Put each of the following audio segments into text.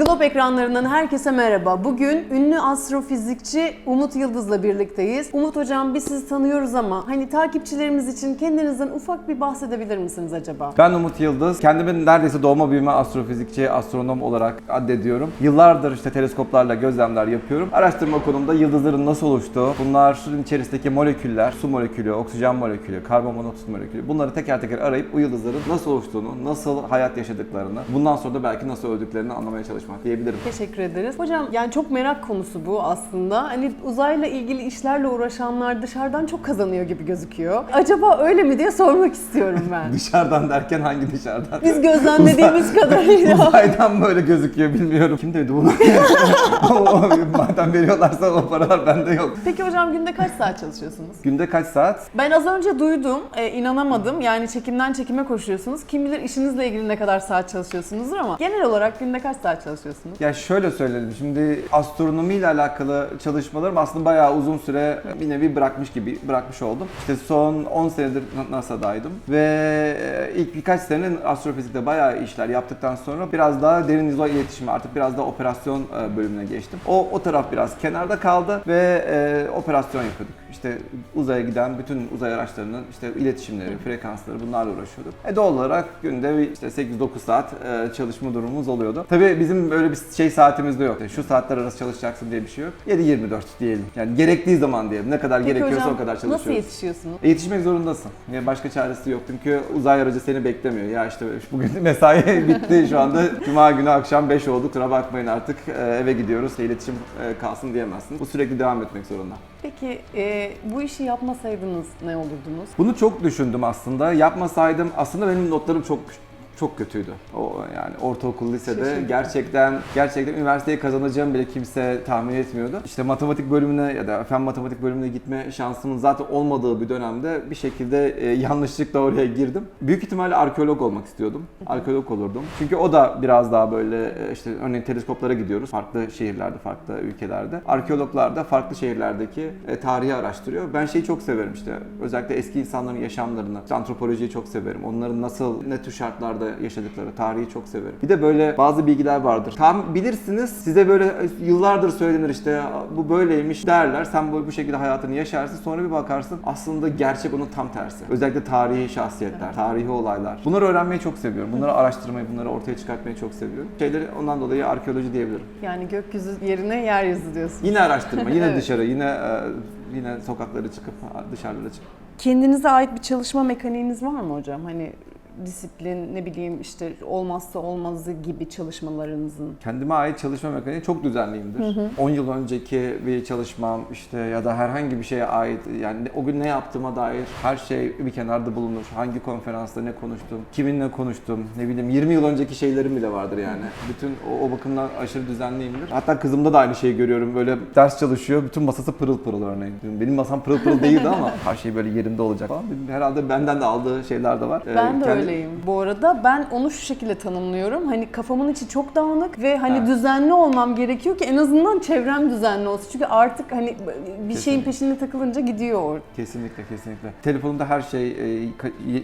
Globe ekranlarından herkese merhaba. Bugün ünlü astrofizikçi Umut Yıldız'la birlikteyiz. Umut hocam biz sizi tanıyoruz ama hani takipçilerimiz için kendinizden ufak bir bahsedebilir misiniz acaba? Ben Umut Yıldız. Kendimi neredeyse doğma büyüme astrofizikçi, astronom olarak addediyorum. Yıllardır işte teleskoplarla gözlemler yapıyorum. Araştırma konumda yıldızların nasıl oluştuğu, bunların içerisindeki moleküller, su molekülü, oksijen molekülü, karbonmonoksit molekülü bunları teker teker arayıp bu yıldızların nasıl oluştuğunu, nasıl hayat yaşadıklarını, bundan sonra da belki nasıl öldüklerini anlamaya çalışmak diyebilirim. Teşekkür ederiz. Hocam yani çok merak konusu bu aslında. Hani uzayla ilgili işlerle uğraşanlar dışarıdan çok kazanıyor gibi gözüküyor. Acaba öyle mi diye sormak istiyorum ben. Dışarıdan derken hangi dışarıdan? Biz gözlemlediğimiz kadarıyla. Uzaydan böyle gözüküyor bilmiyorum. Kim dedi bunu? Madem veriyorlarsa o paralar bende yok. Peki hocam günde kaç saat çalışıyorsunuz? Günde kaç saat? Ben az önce duydum, e, inanamadım. Yani çekimden çekime koşuyorsunuz. Kim bilir işinizle ilgili ne kadar saat çalışıyorsunuzdur ama genel olarak günde kaç saat çalışıyorsunuz? Ya şöyle söyleyelim. Şimdi astronomiyle alakalı çalışmalarım aslında bayağı uzun süre bir nevi bırakmış gibi bırakmış oldum. İşte son 10 senedir NASA'daydım ve e, ilk birkaç sene astrofizikte bayağı işler yaptıktan sonra biraz daha derin uzay iletişimi artık biraz daha operasyon e, bölümüne geçtim. O o taraf biraz kenarda kaldı ve e, operasyon yapıyorduk. İşte uzaya giden bütün uzay araçlarının işte iletişimleri, frekansları bunlarla uğraşıyorduk. E doğal olarak günde işte 8-9 saat e, çalışma durumumuz oluyordu. Tabii bizim böyle bir şey saatimiz de yok. İşte Şu saatler arası çalışacaksın diye bir şey yok. 7-24 diyelim. Yani gerektiği zaman diyelim. Ne kadar Peki gerekiyorsa hocam o kadar çalışıyoruz. nasıl yetişiyorsunuz? E, Yetişmek zorundasın. Yani başka çaresi yok. Çünkü uzay aracı seni beklemiyor. Ya işte bugün mesai bitti şu anda. Cuma günü akşam 5 oldu. Kusura bakmayın artık e, eve gidiyoruz. İletişim e, kalsın diyemezsiniz. Bu sürekli devam etmek zorunda. Peki e, bu işi yapmasaydınız ne olurdunuz? Bunu çok düşündüm aslında. Yapmasaydım aslında benim notlarım çok çok kötüydü. O yani ortaokul lisede Şaşırdım. gerçekten gerçekten üniversiteyi kazanacağım bile kimse tahmin etmiyordu. İşte matematik bölümüne ya da fen matematik bölümüne gitme şansımın zaten olmadığı bir dönemde bir şekilde e, yanlışlıkla oraya girdim. Büyük ihtimalle arkeolog olmak istiyordum. Arkeolog olurdum. Çünkü o da biraz daha böyle e, işte örneğin teleskoplara gidiyoruz. Farklı şehirlerde, farklı ülkelerde. Arkeologlar da farklı şehirlerdeki e, tarihi araştırıyor. Ben şeyi çok severim işte. Özellikle eski insanların yaşamlarını, işte antropolojiyi çok severim. Onların nasıl, ne tür şartlarda yaşadıkları, tarihi çok severim. Bir de böyle bazı bilgiler vardır. Tam bilirsiniz size böyle yıllardır söylenir işte bu böyleymiş derler. Sen bu, bu şekilde hayatını yaşarsın. Sonra bir bakarsın aslında gerçek onun tam tersi. Özellikle tarihi şahsiyetler, tarihi olaylar. Bunları öğrenmeyi çok seviyorum. Bunları araştırmayı, bunları ortaya çıkartmayı çok seviyorum. Şeyleri ondan dolayı arkeoloji diyebilirim. Yani gökyüzü yerine yeryüzü diyorsun. Yine araştırma, yine Evet. dışarı, yine e, yine sokaklara çıkıp dışarılara çıkıp. Kendinize ait bir çalışma mekaniğiniz var mı hocam? Hani disiplin, ne bileyim işte olmazsa olmazı gibi çalışmalarınızın. Kendime ait çalışma mekaniği çok düzenliyimdir. 10 yıl önceki bir çalışmam işte ya da herhangi bir şeye ait yani o gün ne yaptığıma dair her şey bir kenarda bulunur. Hangi konferansta ne konuştum, kiminle konuştum, ne bileyim 20 yıl önceki şeylerim bile vardır yani. Bütün o, o bakımdan aşırı düzenliyimdir. Hatta kızımda da aynı şeyi görüyorum. Böyle ders çalışıyor, bütün masası pırıl pırıl örneğin. Benim masam pırıl pırıl değildi ama her şey böyle yerinde olacak falan. Herhalde benden de aldığı şeyler de var. Ee, Ben de kendi- öyleyim. Bu arada ben onu şu şekilde tanımlıyorum. Hani kafamın içi çok dağınık ve hani Evet. düzenli olmam gerekiyor ki en azından çevrem düzenli olsun. Çünkü artık hani bir şeyin Kesinlikle. peşinde takılınca gidiyor. Kesinlikle kesinlikle. Telefonumda her şey e,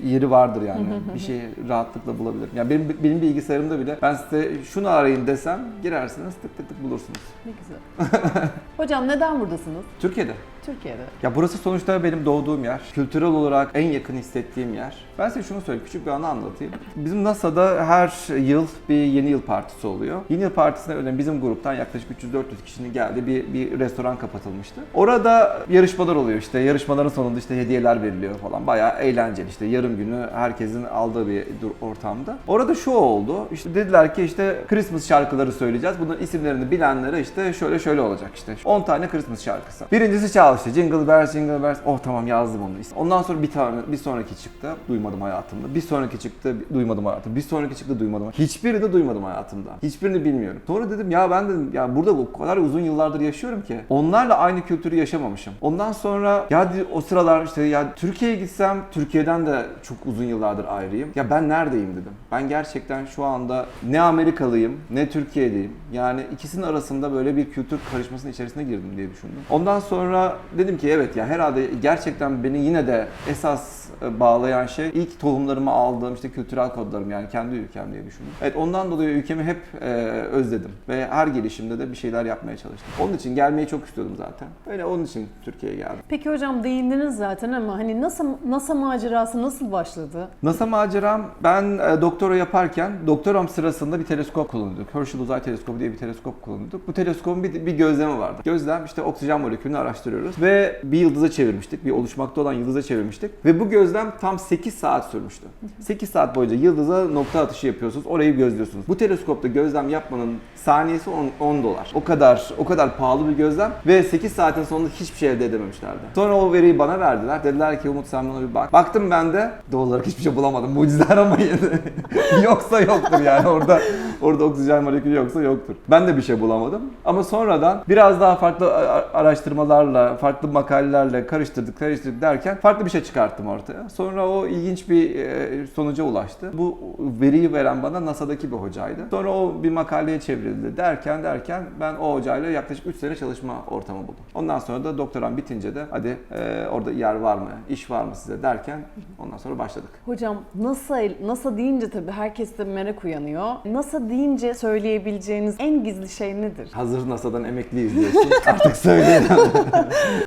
yeri vardır yani. bir şeyi rahatlıkla bulabilirim. Yani benim benim bilgisayarımda bile ben size şunu arayın desem girersiniz tık tık tık bulursunuz. Ne güzel. Hocam neden buradasınız? Türkiye'de. Türkiye'de. Ya burası sonuçta benim doğduğum yer. Kültürel olarak en yakın hissettiğim yer. Ben size şunu söyleyeyim, küçük bir anı anlatayım. Bizim NASA'da her yıl bir yeni yıl partisi oluyor. Yeni yıl partisine öyle bizim gruptan yaklaşık 300-400 kişinin geldiği bir, bir restoran kapatılmıştı. Orada yarışmalar oluyor işte. Yarışmaların sonunda işte hediyeler veriliyor falan. Bayağı eğlenceli işte. Yarım günü herkesin aldığı bir ortamda. Orada şu oldu. İşte dediler ki işte Christmas şarkıları söyleyeceğiz. Bunların isimlerini bilenlere işte şöyle şöyle olacak işte. 10 tane Christmas şarkısı. Birincisi çal işte Jingle Bells Jingle Bells. Oh tamam yazdım onu. Ondan sonra bir tane bir sonraki çıktı. Duymadım hayatımda. Bir sonraki çıktı. Duymadım hayatımda. Bir sonraki çıktı duymadım. Hiçbirini duymadım hayatımda. Hiçbirini bilmiyorum. Sonra dedim ya ben dedim ya burada bu kadar uzun yıllardır yaşıyorum ki onlarla aynı kültürü yaşamamışım. Ondan sonra ya o sıralar işte ya Türkiye'ye gitsem Türkiye'den de çok uzun yıllardır ayrıyım. Ya ben neredeyim dedim. Ben gerçekten şu anda ne Amerikalıyım ne Türkiye'deyim. Yani ikisinin arasında böyle bir kültür karışmasının içerisine girdim diye düşündüm. Ondan sonra dedim ki evet ya herhalde gerçekten beni yine de esas e, bağlayan şey ilk tohumlarımı aldığım işte kültürel kodlarım yani kendi ülkem diye düşündüm. Evet ondan dolayı ülkemi hep e, özledim ve her gelişimde de bir şeyler yapmaya çalıştım. Onun için gelmeyi çok istiyordum zaten. Öyle onun için Türkiye'ye geldim. Peki hocam değindiniz zaten ama hani NASA, NASA macerası nasıl başladı? NASA maceram ben e, doktora yaparken doktoram sırasında bir teleskop kullanıyorduk. Herschel Uzay Teleskobu diye bir teleskop kullanıyorduk. Bu teleskopun bir, bir gözlemi vardı. Gözlem işte oksijen molekülünü araştırıyoruz ve bir yıldıza çevirmiştik. Bir oluşmakta olan yıldıza çevirmiştik. Ve bu gözlem tam 8 saat sürmüştü. 8 saat boyunca yıldıza nokta atışı yapıyorsunuz. Orayı gözlüyorsunuz. Bu teleskopta gözlem yapmanın saniyesi 10, 10 dolar. O kadar o kadar pahalı bir gözlem ve 8 saatin sonunda hiçbir şey elde edememişlerdi. Sonra o veriyi bana verdiler. Dediler ki Umut sen buna bir bak. Baktım ben de doğal olarak hiçbir şey bulamadım. Mucize aramayın. yoksa yoktur yani orada orada oksijen molekülü yoksa yoktur. Ben de bir şey bulamadım. Ama sonradan biraz daha farklı araştırmalarla, farklı makalelerle karıştırdık, karıştırdık derken farklı bir şey çıkarttım ortaya. Sonra o ilginç bir e, sonuca ulaştı. Bu veriyi veren bana NASA'daki bir hocaydı. Sonra o bir makaleye çevrildi derken derken ben o hocayla yaklaşık 3 sene çalışma ortamı buldum. Ondan sonra da doktoram bitince de hadi e, orada yer var mı, iş var mı size derken ondan sonra başladık. Hocam NASA, NASA deyince tabii herkeste merak uyanıyor. NASA deyince söyleyebileceğiniz en gizli şey nedir? Hazır NASA'dan emekliyiz diyorsun. Artık söyleyin.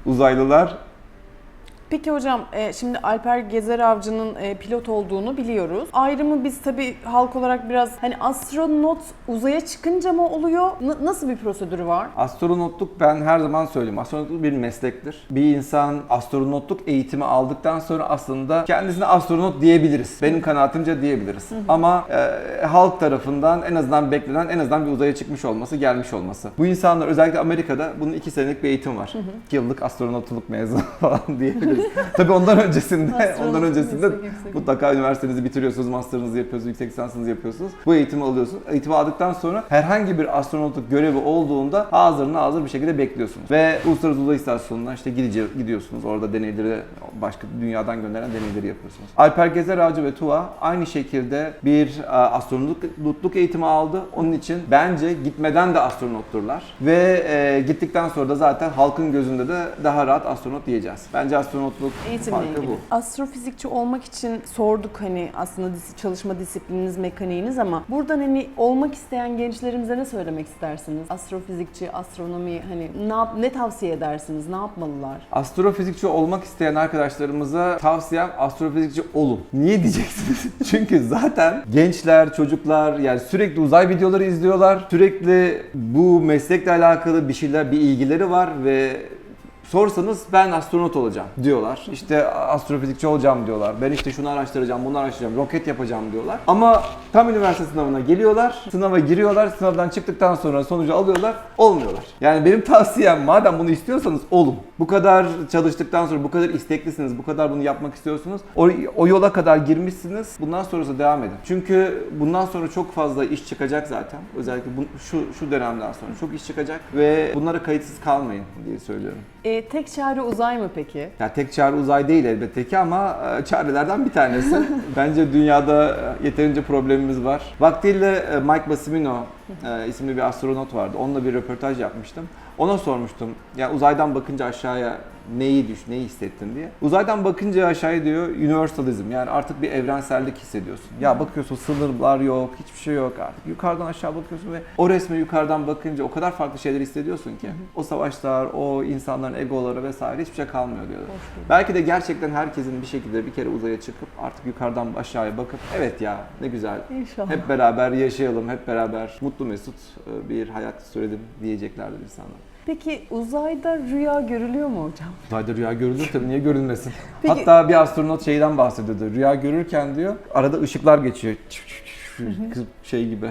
Uzaylılar Peki hocam e, şimdi Alper Gezer Avcı'nın e, pilot olduğunu biliyoruz. Ayrımı biz tabii halk olarak biraz hani astronot uzaya çıkınca mı oluyor? N- nasıl bir prosedürü var? Astronotluk ben her zaman söyleyeyim. Astronotluk bir meslektir. Bir insan astronotluk eğitimi aldıktan sonra aslında kendisine astronot diyebiliriz. Benim kanaatimce diyebiliriz. Ama e, halk tarafından en azından beklenen en azından bir uzaya çıkmış olması, gelmiş olması. Bu insanlar özellikle Amerika'da bunun iki senelik bir eğitim var. İki yıllık astronotluk mezunu falan diyebiliriz. Tabii ondan öncesinde, Astronot ondan öncesinde yüksek, mutlaka üniversitenizi bitiriyorsunuz, master'ınızı yapıyorsunuz, yüksek lisansınızı yapıyorsunuz. Bu eğitimi alıyorsunuz. Eğitimi aldıktan sonra herhangi bir astronotluk görevi olduğunda hazırına hazır bir şekilde bekliyorsunuz. Ve Uluslararası Uzay İstasyonu'na işte gidici, gidiyorsunuz. Orada deneyleri, başka dünyadan gönderen deneyleri yapıyorsunuz. Alper Gezer Avcı ve Tuva aynı şekilde bir e, astronotluk eğitimi aldı. Onun için bence gitmeden de astronotturlar. Ve e, gittikten sonra da zaten halkın gözünde de daha rahat astronot diyeceğiz. Bence astronotluk Eğitimle farkı ilgili. bu. Astrofizikçi olmak için sorduk hani aslında dis- çalışma disiplininiz, mekaniğiniz ama buradan hani olmak isteyen gençlerimize ne söylemek istersiniz? Astrofizikçi, astronomi hani ne, yap- ne tavsiye edersiniz? Ne yapmalılar? Astrofizikçi olmak isteyen arkadaşlarımıza tavsiyem astrofizikçi olun. Niye diyeceksiniz? Çünkü zaten gençler, çocuklar yani sürekli uzay videoları izliyorlar. Sürekli bu meslekle alakalı bir şeyler, bir ilgileri var ve Sorsanız ben astronot olacağım diyorlar. İşte astrofizikçi olacağım diyorlar. Ben işte şunu araştıracağım, bunu araştıracağım, roket yapacağım diyorlar. Ama tam üniversite sınavına geliyorlar, sınava giriyorlar, sınavdan çıktıktan sonra sonucu alıyorlar, olmuyorlar. Yani benim tavsiyem madem bunu istiyorsanız olun. Bu kadar çalıştıktan sonra, bu kadar isteklisiniz, bu kadar bunu yapmak istiyorsunuz. O, o yola kadar girmişsiniz, bundan sonrası devam edin. Çünkü bundan sonra çok fazla iş çıkacak zaten. Özellikle bu, şu, şu dönemden sonra çok iş çıkacak ve bunlara kayıtsız kalmayın diye söylüyorum. E, tek çare uzay mı peki? Ya tek çare uzay değil elbette ki ama e, çarelerden bir tanesi. Bence dünyada e, yeterince problemimiz var. Vaktiyle e, Mike Massimino e, isimli bir astronot vardı. Onunla bir röportaj yapmıştım. Ona sormuştum. Ya uzaydan bakınca aşağıya neyi düş, neyi hissettin diye. Uzaydan bakınca aşağıya diyor universalism yani artık bir evrensellik hissediyorsun. Ya bakıyorsun sınırlar yok, hiçbir şey yok artık. Yukarıdan aşağı bakıyorsun ve o resme yukarıdan bakınca o kadar farklı şeyler hissediyorsun ki. O savaşlar, o insanların egoları vesaire hiçbir şey kalmıyor diyor. Belki de gerçekten herkesin bir şekilde bir kere uzaya çıkıp artık yukarıdan aşağıya bakıp evet ya ne güzel İnşallah. hep beraber yaşayalım, hep beraber mutlu mesut e, bir hayat sürelim diyeceklerdir insanlar. Peki uzayda rüya görülüyor mu hocam? Uzayda rüya görülür tabii niye görülmesin? Peki- Hatta bir astronot şeyden bahsediyordu. Rüya görürken diyor arada ışıklar geçiyor. Şey gibi,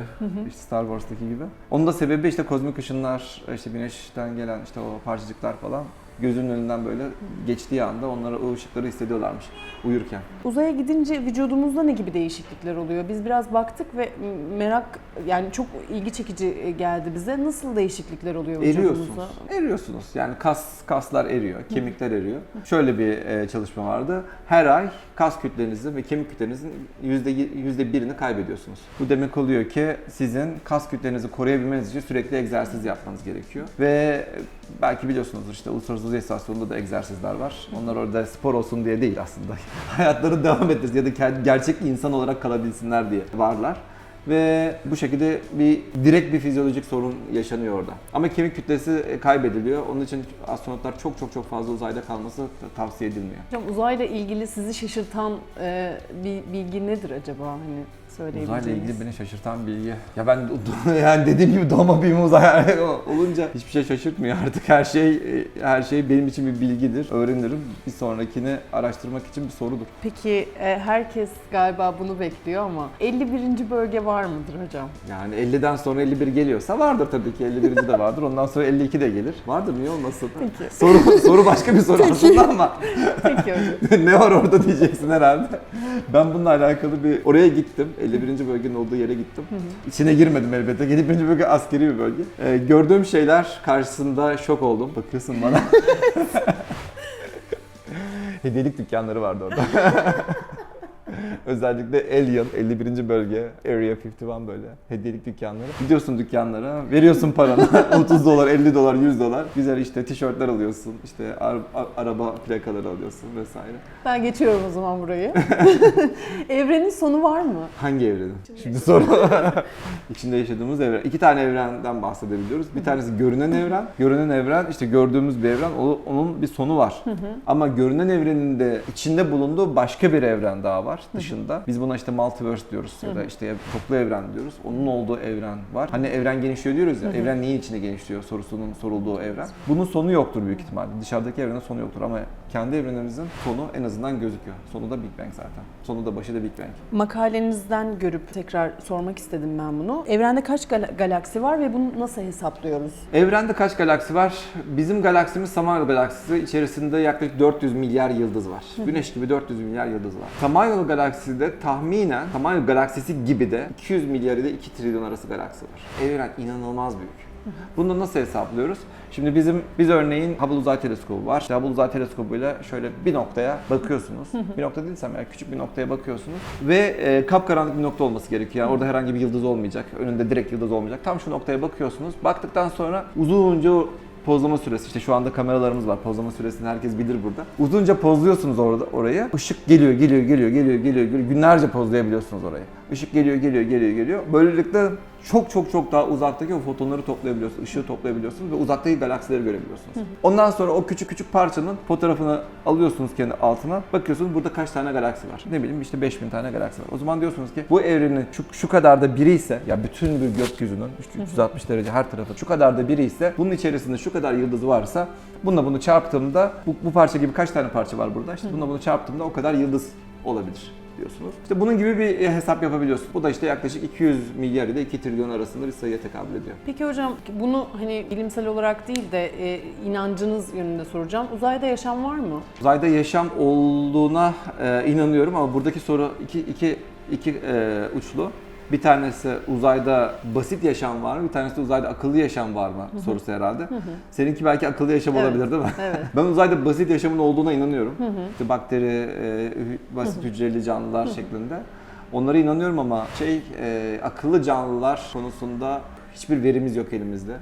işte Star Wars'taki gibi. Onun da sebebi işte kozmik ışınlar, işte güneşten gelen işte o parçacıklar falan gözünün önünden böyle geçtiği anda onlara o ışıkları hissediyorlarmış uyurken. Uzaya gidince vücudumuzda ne gibi değişiklikler oluyor? Biz biraz baktık ve merak yani çok ilgi çekici e, geldi bize. Nasıl değişiklikler oluyor Eriyorsunuz. vücudumuzda? Eriyorsunuz. Yani kas kaslar eriyor, kemikler eriyor. Şöyle bir e, çalışma vardı. Her ay kas kütlenizin ve kemik kütlenizin yüzde yüzde birini kaybediyorsunuz. Bu demek oluyor ki sizin kas kütlenizi koruyabilmeniz için sürekli egzersiz yapmanız gerekiyor. Ve belki biliyorsunuzdur işte Uluslararası uzay istasyonunda da egzersizler var. Onlar orada spor olsun diye değil aslında. Hayatları devam ettirsin ya da gerçek insan olarak kalabilsinler diye varlar. Ve bu şekilde bir direkt bir fizyolojik sorun yaşanıyor orada. Ama kemik kütlesi e, kaybediliyor. Onun için astronotlar çok çok çok fazla uzayda kalması ta- tavsiye edilmiyor. Hocam uzayla ilgili sizi şaşırtan e, bir bilgi nedir acaba? Hani söyleyebileceğiniz. Uzayla ilgili beni şaşırtan bilgi. Ya ben yani dediğim gibi doğma büyüme uzay olunca hiçbir şey şaşırtmıyor artık. Her şey her şey benim için bir bilgidir. Öğrenirim. Bir sonrakini araştırmak için bir sorudur. Peki e, herkes galiba bunu bekliyor ama 51. bölge var mıdır hocam? Yani 50'den sonra 51 geliyorsa vardır tabii ki. 51. de vardır. Ondan sonra 52 de gelir. Vardır niye olmasın? Peki. Soru soru başka bir soru aslında ama Peki hocam. ne var orada diyeceksin herhalde. Ben bununla alakalı bir oraya gittim. 51. bölgenin olduğu yere gittim. İçine girmedim elbette. 51. bölge askeri bir bölge. Ee, gördüğüm şeyler karşısında şok oldum. Bakıyorsun bana. Hediyelik dükkanları vardı orada. Özellikle Alien 51. bölge, Area 51 böyle hediyelik dükkanları. Gidiyorsun dükkanlara, veriyorsun paranı 30 dolar, 50 dolar, 100 dolar. Güzel işte tişörtler alıyorsun, işte ar- araba plakaları alıyorsun vesaire. Ben geçiyorum o zaman burayı. Evrenin sonu var mı? Hangi evrenin? Şimdi soru. İçinde yaşadığımız evren. İki tane evrenden bahsedebiliyoruz. Bir tanesi görünen evren. Görünen evren işte gördüğümüz bir evren. O- Onun bir sonu var. Ama görünen evrenin de içinde bulunduğu başka bir evren daha var dışında. Biz buna işte multiverse diyoruz ya da işte çoklu evren diyoruz. Onun olduğu evren var. Hani evren genişliyor diyoruz ya. Evren niye içinde genişliyor sorusunun sorulduğu evren. Bunun sonu yoktur büyük ihtimalle. Dışarıdaki evrenin sonu yoktur ama kendi evrenimizin sonu en azından gözüküyor. Sonu da Big Bang zaten. Sonu da başı da Big Bang. Makalenizden görüp tekrar sormak istedim ben bunu. Evrende kaç gal- galaksi var ve bunu nasıl hesaplıyoruz? Evrende kaç galaksi var? Bizim galaksimiz Samanyolu galaksisi içerisinde yaklaşık 400 milyar yıldız var. Güneş gibi 400 milyar yıldız var. Samanyolu galakside tahminen Samanyolu galaksisi gibi de 200 milyar ile 2 trilyon arası galaksi var. Evren inanılmaz büyük. Bunu nasıl hesaplıyoruz? Şimdi bizim biz örneğin Hubble Uzay Teleskobu var. İşte Hubble Uzay Teleskobu'yla şöyle bir noktaya bakıyorsunuz. bir nokta değilsem yani küçük bir noktaya bakıyorsunuz ve e, kapkaranlık bir nokta olması gerekiyor. Yani orada herhangi bir yıldız olmayacak. Önünde direkt yıldız olmayacak. Tam şu noktaya bakıyorsunuz. Baktıktan sonra uzunca pozlama süresi işte şu anda kameralarımız var. Pozlama süresini herkes bilir burada. Uzunca pozluyorsunuz orada oraya. Işık geliyor, geliyor, geliyor, geliyor, geliyor. Günlerce pozlayabiliyorsunuz orayı. Işık geliyor, geliyor, geliyor, geliyor. Böylelikle çok çok çok daha uzaktaki o fotonları toplayabiliyorsunuz, ışığı toplayabiliyorsunuz ve uzaktaki galaksileri görebiliyorsunuz. Ondan sonra o küçük küçük parçanın fotoğrafını alıyorsunuz kendi altına. Bakıyorsunuz burada kaç tane galaksi var. Ne bileyim işte 5000 tane galaksi var. O zaman diyorsunuz ki bu evrenin şu, şu kadar da biri ise ya bütün bir gökyüzünün 360 derece her tarafı şu kadar da biri ise bunun içerisinde şu kadar yıldız varsa bununla bunu çarptığımda bu, bu parça gibi kaç tane parça var burada? İşte bununla bunu çarptığımda o kadar yıldız olabilir diyorsunuz. İşte bunun gibi bir e, hesap yapabiliyorsunuz. Bu da işte yaklaşık 200 milyar ile 2 trilyon arasında bir sayıya tekabül ediyor. Peki hocam bunu hani bilimsel olarak değil de e, inancınız yönünde soracağım. Uzayda yaşam var mı? Uzayda yaşam olduğuna e, inanıyorum ama buradaki soru iki, iki, iki e, uçlu. Bir tanesi uzayda basit yaşam var mı? Bir tanesi uzayda akıllı yaşam var mı sorusu herhalde. Seninki belki akıllı yaşam Evet, olabilir değil mi? Evet. Ben uzayda basit yaşamın olduğuna inanıyorum. İşte bakteri, e, basit hücreli canlılar şeklinde. Onlara inanıyorum ama şey e, akıllı canlılar konusunda hiçbir verimiz yok elimizde.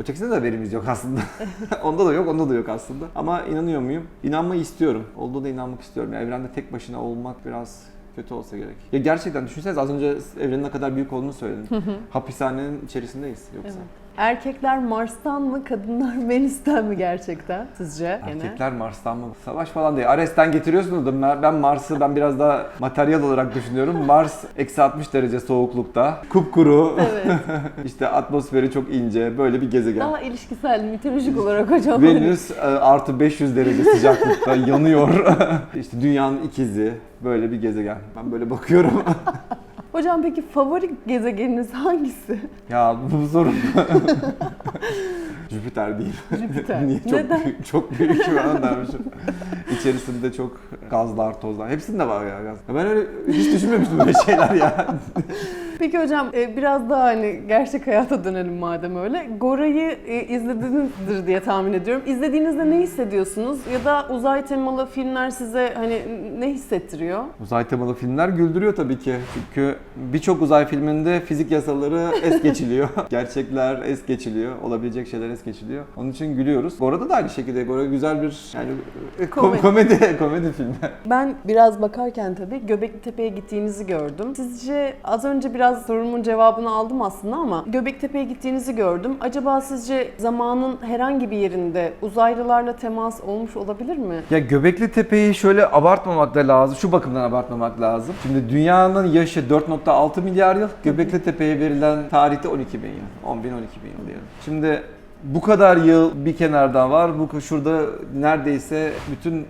Ötekisinde de verimiz yok aslında. onda da yok, onda da yok aslında. Ama inanıyor muyum? İnanmayı istiyorum. Olduğuna inanmak istiyorum. Yani evrende tek başına olmak biraz kötü olsa gerek. Ya gerçekten düşünsenize az önce evrenin ne kadar büyük olduğunu söyledim. Hapishanenin içerisindeyiz yoksa. Evet. Erkekler Mars'tan mı, kadınlar Venüs'ten mi gerçekten sizce? Erkekler Mars'tan mı? Savaş falan değil. Ares'ten getiriyorsunuz da ben- ben Mars'ı ben biraz daha materyal olarak düşünüyorum. Mars eksi 60 derece soğuklukta, kupkuru, Evet. işte atmosferi çok ince, böyle bir gezegen. Daha ilişkisel, mitolojik olarak hocam. Venüs e, artı 500 derece sıcaklıkta yanıyor. işte dünyanın ikizi, böyle bir gezegen. Ben böyle bakıyorum. Hocam peki favori gezegeniniz hangisi? ya bu sorun Jüpiter değil. Jüpiter. Niye? Çok Neden? büyük, çok büyük falan dermişim. İçerisinde çok gazlar, tozlar. Hepsinde var ya gaz. Ya Ben öyle hiç düşünmemiştim böyle şeyler ya. Peki hocam e, biraz daha hani gerçek hayata dönelim madem öyle. Gora'yı e, izledinizdir diye tahmin ediyorum. İzlediğinizde ne hissediyorsunuz? Ya da uzay temalı filmler size hani ne hissettiriyor? Uzay temalı filmler güldürüyor tabii ki. Çünkü birçok uzay filminde fizik yasaları es geçiliyor. Gerçekler es geçiliyor. Olabilecek şeyler es geçiliyor. Onun için gülüyoruz. Bu arada da aynı şekilde Gora güzel bir yani e, kom- Komedi. komedi komedi filmi. Ben biraz bakarken tabii Göbekli Tepe'ye gittiğinizi gördüm. Sizce az önce biraz sorumun cevabını aldım aslında ama Göbekli Tepe'ye gittiğinizi gördüm. Acaba sizce zamanın herhangi bir yerinde uzaylılarla temas olmuş olabilir mi? Ya Göbekli Tepe'yi şöyle abartmamak da lazım. Şu bakımdan abartmamak lazım. Şimdi dünyanın yaşı 4.6 milyar yıl. Göbekli Tepe'ye verilen tarihte 12 bin yıl. 10 bin 12 bin yıl diyelim. Şimdi bu kadar yıl bir kenardan var. Bu şurada neredeyse bütün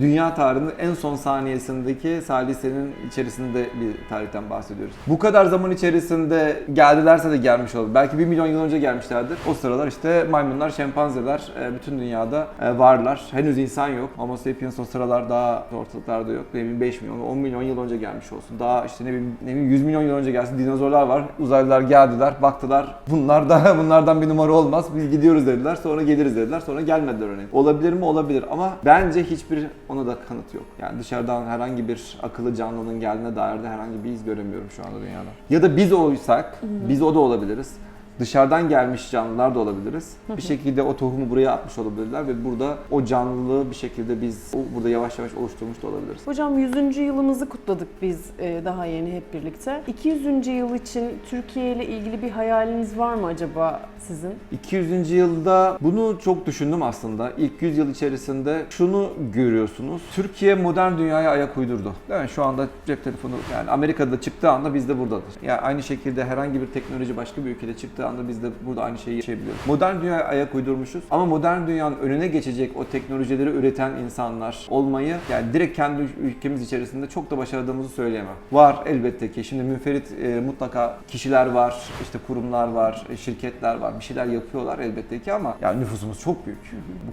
dünya tarihinin en son saniyesindeki salisenin içerisinde bir tarihten bahsediyoruz. Bu kadar zaman içerisinde geldilerse de gelmiş olur. Belki bir milyon yıl önce gelmişlerdir. O sıralar işte maymunlar, şempanzeler e, bütün dünyada e, varlar. Henüz insan yok. Homo sapiens o sıralar daha ortalıklarda yok. Ne bileyim 5 milyon, 10 milyon yıl önce gelmiş olsun. Daha işte ne bileyim, ne bileyim 100 milyon yıl önce gelsin. Dinozorlar var. Uzaylılar geldiler, baktılar. Bunlar da bunlardan bir numara olmaz. Biz gidiyoruz dediler. Sonra geliriz dediler. Sonra gelmediler örneğin. Olabilir mi? Olabilir. Ama bence hiçbir ona da kanıt yok. Yani dışarıdan herhangi bir akıllı canlının geldiğine dair de herhangi bir iz göremiyorum şu anda dünyada. Ya da biz oysak, biz o da olabiliriz. Dışarıdan gelmiş canlılar da olabiliriz. Bir şekilde o tohumu buraya atmış olabilirler ve burada o canlılığı bir şekilde biz burada yavaş yavaş oluşturmuş da olabiliriz. Hocam 100. yılımızı kutladık biz e, daha yeni hep birlikte. 200. yıl için Türkiye ile ilgili bir hayaliniz var mı acaba sizin? 200. yılda bunu çok düşündüm aslında. İlk 100 yıl içerisinde şunu görüyorsunuz. Türkiye modern dünyaya ayak uydurdu. Mi? Şu anda cep telefonu yani Amerika'da çıktığı anda biz de buradadır. Yani aynı şekilde herhangi bir teknoloji başka bir ülkede çıktığı anda biz de burada aynı şeyi yaşayabiliyoruz. Modern dünyaya ayak uydurmuşuz ama modern dünyanın önüne geçecek o teknolojileri üreten insanlar olmayı yani direkt kendi ülkemiz içerisinde çok da başardığımızı söyleyemem. Var elbette ki. Şimdi münferit e, mutlaka kişiler var, işte kurumlar var, e, şirketler var. Bir şeyler yapıyorlar elbette ki ama yani nüfusumuz çok büyük.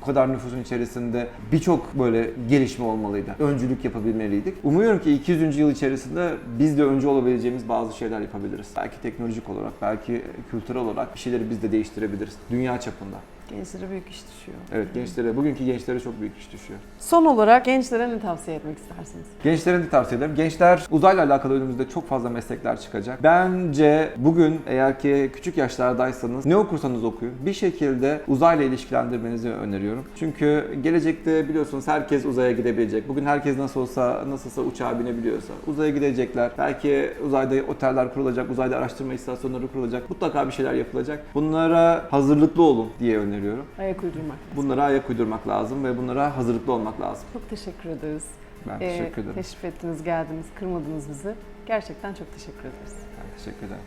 Bu kadar nüfusun içerisinde birçok böyle gelişme olmalıydı. Öncülük yapabilmeliydik. Umuyorum ki 200. yıl içerisinde biz de öncü olabileceğimiz bazı şeyler yapabiliriz. Belki teknolojik olarak, belki kültürel olarak bir şeyleri biz de değiştirebiliriz. Dünya çapında. Gençlere büyük iş düşüyor. Evet gençlere, bugünkü gençlere çok büyük iş düşüyor. Son olarak gençlere ne tavsiye etmek istersiniz? Gençlere de tavsiye ederim. Gençler uzayla alakalı önümüzde çok fazla meslekler çıkacak. Bence bugün eğer ki küçük yaşlardaysanız ne okursanız okuyun bir şekilde uzayla ilişkilendirmenizi öneriyorum. Çünkü gelecekte biliyorsunuz herkes uzaya gidebilecek. Bugün herkes nasıl olsa nasılsa uçağa binebiliyorsa uzaya gidecekler. Belki uzayda oteller kurulacak, uzayda araştırma istasyonları kurulacak. Mutlaka bir şeyler yapılacak. Bunlara hazırlıklı olun diye öneriyorum. Ayak uydurmak. Bunlara ayak uydurmak lazım ve bunlara hazırlıklı olmak lazım. Çok teşekkür ederiz. Ben Ee, teşekkür ederim. Teşrif ettiniz, geldiniz, kırmadınız bizi. Gerçekten çok teşekkür ederiz. Ben teşekkür ederim.